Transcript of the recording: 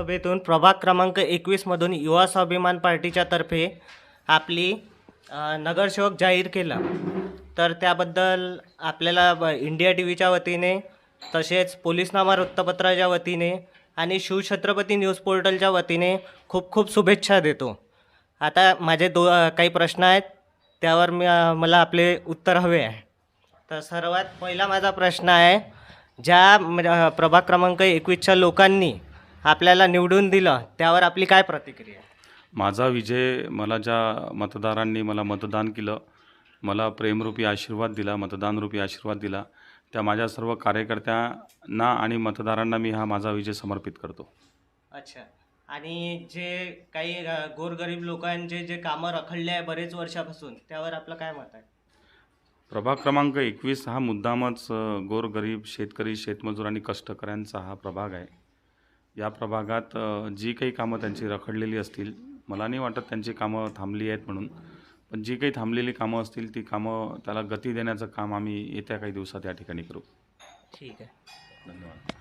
सभेतून प्रभाग क्रमांक एकवीसमधून युवा स्वाभिमान पार्टीच्या तर्फे आपली नगरसेवक जाहीर केला. तर त्याबद्दल आपल्याला ब- इंडिया टी व्हीच्या वतीने तसेच पोलीसनामा वृत्तपत्राच्या वतीने आणि शिवछत्रपती न्यूज पोर्टलच्या वतीने खूप खूप शुभेच्छा देतो. आता माझे दो काही प्रश्न आहेत त्यावर मी मला आपले उत्तर हवे आहे. तर सर्वात पहिला माझा प्रश्न आहे ज्या म्हणजे, प्रभाग क्रमांक एकवीसच्या लोकांनी आपल्याला निवडून दिलं त्यावर आपली काय प्रतिक्रिया? माझा विजय मला ज्या मतदारांनी मला मतदान केलं मला प्रेमरूपी आशीर्वाद दिला मतदानरूपी आशीर्वाद दिला त्या माझ्या सर्व कार्यकर्त्यांना आणि मतदारांना मी हा माझा विजय समर्पित करतो. अच्छा. आणि जे काही अ, गोरगरीब लोकांचे जे कामं रखडले आहे बरेच वर्षापासून त्यावर आपलं काय मत आहे? प्रभाग क्रमांक एकवीस हा मुद्दामच अ, गोरगरीब शेतकरी शेतमजूर आणि कष्टकऱ्यांचा हा प्रभाग आहे. या प्रभागात जी काही कामं त्यांची रखडलेली असतील मला नाही वाटत त्यांची कामं थांबली आहेत म्हणून पण जी काही थांबलेली कामं असतील ती कामं त्याला गती देण्याचं काम आम्ही येत्या काही दिवसात या ठिकाणी करू. ठीक आहे. धन्यवाद.